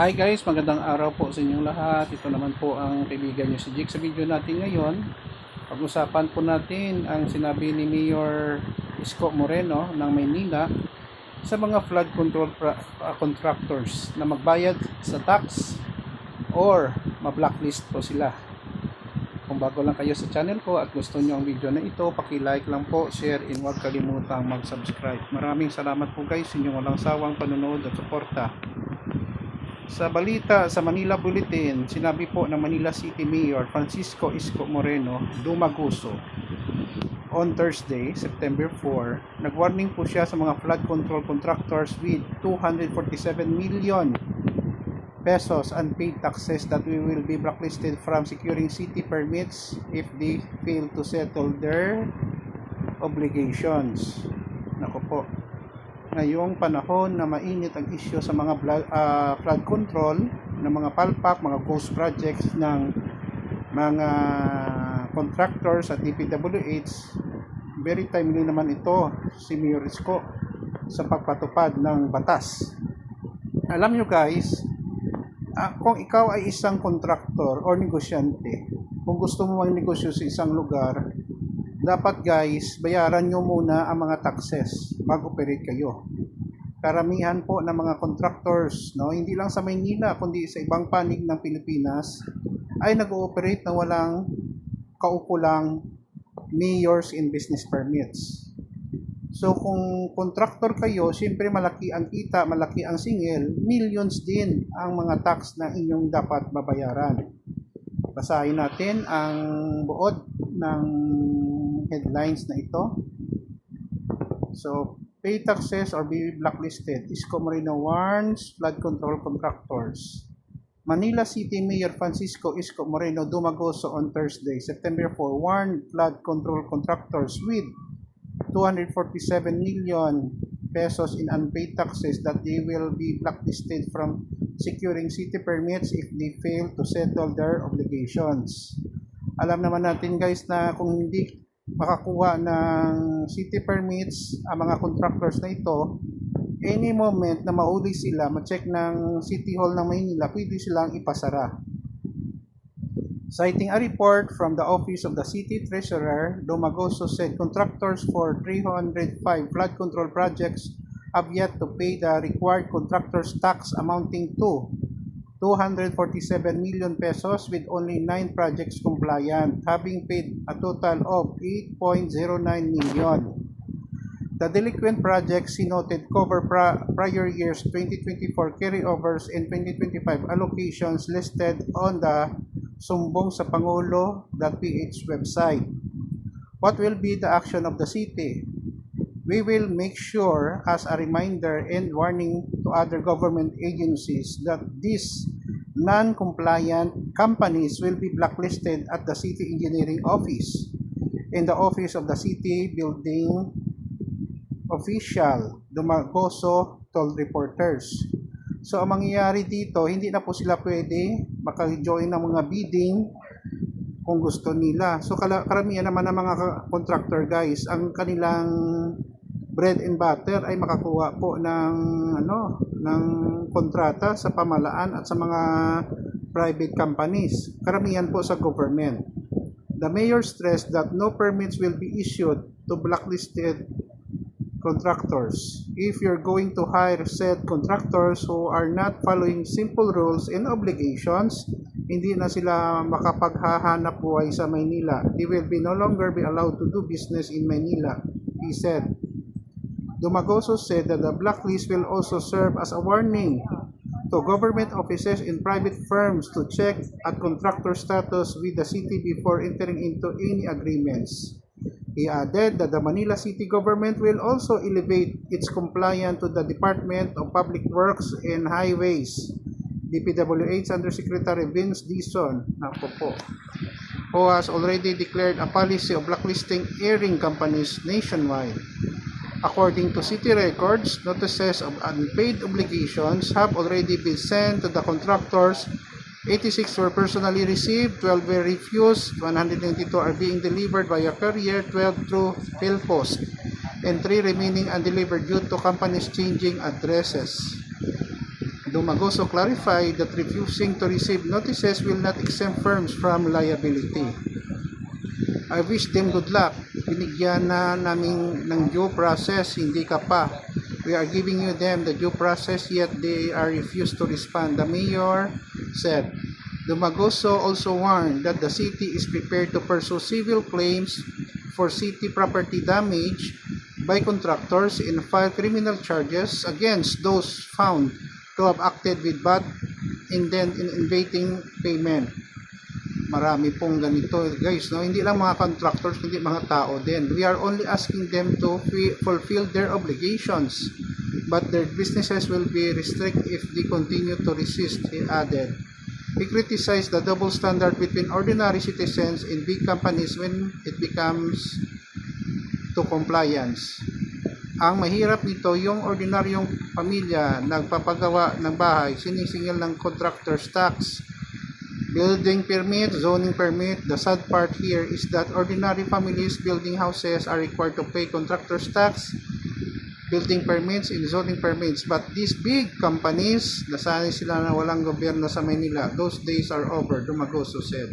Hi guys, magandang araw po sa inyong lahat. Ito naman po ang kaibigan nyo si Jake. Sa video natin ngayon, pag-usapan po natin ang sinabi ni Mayor Isko Moreno ng Maynila sa mga flood control uh, contractors na magbayad sa tax or ma-blacklist po sila. Kung bago lang kayo sa channel ko at gusto nyo ang video na ito, paki-like lang po, share, and huwag kalimutang mag-subscribe. Maraming salamat po guys sa inyong walang sawang panonood at suporta. Sa balita sa Manila Bulletin, sinabi po ng Manila City Mayor Francisco Isko Moreno Dumaguso on Thursday, September 4, nag-warning po siya sa mga flood control contractors with 247 million pesos unpaid taxes that we will be blacklisted from securing city permits if they fail to settle their obligations. Nako po ngayong panahon na mainit ang issue sa mga bla- ah, flood control ng mga palpak, mga ghost projects ng mga contractors at DPWH, very timely naman ito si Mayor Isko sa pagpatupad ng batas. Alam nyo guys, ah, kung ikaw ay isang contractor or negosyante, kung gusto mo magnegosyo sa isang lugar, dapat guys, bayaran nyo muna ang mga taxes bago operate kayo. Karamihan po ng mga contractors, no, hindi lang sa Maynila, kundi sa ibang panig ng Pilipinas, ay nag-ooperate na walang kaukulang mayors in business permits. So kung contractor kayo, siyempre malaki ang kita, malaki ang singil, millions din ang mga tax na inyong dapat babayaran. Basahin natin ang buod ng headlines na ito. So, pay taxes or be blacklisted. Isko Moreno warns flood control contractors. Manila City Mayor Francisco Isko Moreno Dumagoso on Thursday, September 4, warned flood control contractors with 247 million pesos in unpaid taxes that they will be blacklisted from securing city permits if they fail to settle their obligations. Alam naman natin guys na kung hindi makakuha ng city permits ang mga contractors na ito, any moment na mauli sila, ma-check ng City Hall ng Maynila, pwede silang ipasara. Citing a report from the Office of the City Treasurer, Domagoso said contractors for 305 flood control projects have yet to pay the required contractors tax amounting to 247 million pesos with only 9 projects compliant, having paid a total of 8.09 million. The delinquent projects noted cover prior years 2024 carryovers and 2025 allocations listed on the Sumbong sa Pangulo.ph website. What will be the action of the city? We will make sure as a reminder and warning to other government agencies that these non-compliant companies will be blacklisted at the city engineering office in the office of the city building official Dumagoso told reporters. So ang mangyayari dito, hindi na po sila pwede maka-join ng mga bidding kung gusto nila. So karamihan naman ng mga contractor guys, ang kanilang bread and butter ay makakuha po ng ano ng kontrata sa pamalaan at sa mga private companies. Karamihan po sa government. The mayor stressed that no permits will be issued to blacklisted contractors. If you're going to hire said contractors who are not following simple rules and obligations, hindi na sila makapaghahanap buhay sa Maynila. They will be no longer be allowed to do business in Maynila, he said. Dumagoso said that the blacklist will also serve as a warning to government offices and private firms to check at contractor status with the city before entering into any agreements. He added that the Manila City government will also elevate its compliance to the Department of Public Works and Highways, DPWH Undersecretary Vince Dison, ako po, who has already declared a policy of blacklisting airing companies nationwide. According to city records, notices of unpaid obligations have already been sent to the contractors 86 were personally received, 12 were refused, 192 are being delivered via courier, 12 through PhilPost, and 3 remaining undelivered due to companies changing addresses. Dumagoso clarified that refusing to receive notices will not exempt firms from liability. I wish them good luck. Binigyan na namin ng due process, hindi ka pa. We are giving you them the due process yet they are refused to respond. The mayor said. Dumagoso also warned that the city is prepared to pursue civil claims for city property damage by contractors and file criminal charges against those found to have acted with bad intent in evading payment. Marami pong ganito guys, no? Hindi lang mga contractors, kundi mga tao din. We are only asking them to fi- fulfill their obligations, but their businesses will be restricted if they continue to resist, he added. He criticized the double standard between ordinary citizens and big companies when it becomes to compliance. Ang mahirap nito, yung ordinaryong pamilya nagpapagawa ng bahay, sinisingil ng contractor's tax, building permit, zoning permit. The sad part here is that ordinary families building houses are required to pay contractor's tax, building permits, and zoning permits. But these big companies, nasanay sila na walang gobyerno sa Manila. Those days are over, Dumagoso said.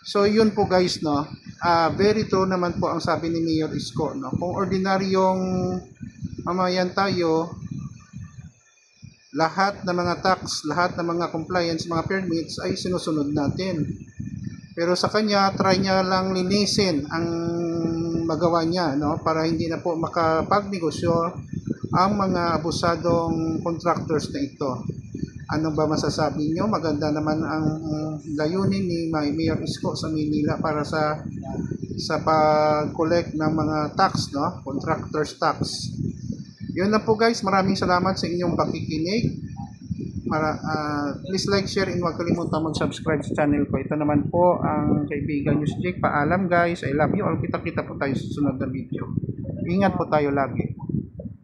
So yun po guys no. Ah, very true naman po ang sabi ni Mayor Isko no. Kung ordinaryong mamayan tayo, lahat ng mga tax, lahat ng mga compliance, mga permits ay sinusunod natin. Pero sa kanya, try niya lang linisin ang magawa niya, no? Para hindi na po makapagnegosyo ang mga abusadong contractors na ito. Ano ba masasabi niyo? Maganda naman ang layunin ni May- Mayor Isko sa Manila para sa sa pag-collect ng mga tax, no? Contractors tax. Yun na po guys, maraming salamat sa inyong pakikinig. Mara, ah, please like, share, and huwag kalimutan mag-subscribe sa channel ko. Ito naman po ang kaibigan nyo si Jake. Paalam guys, I love you all. Kita-kita po tayo sa susunod na video. Ingat po tayo lagi.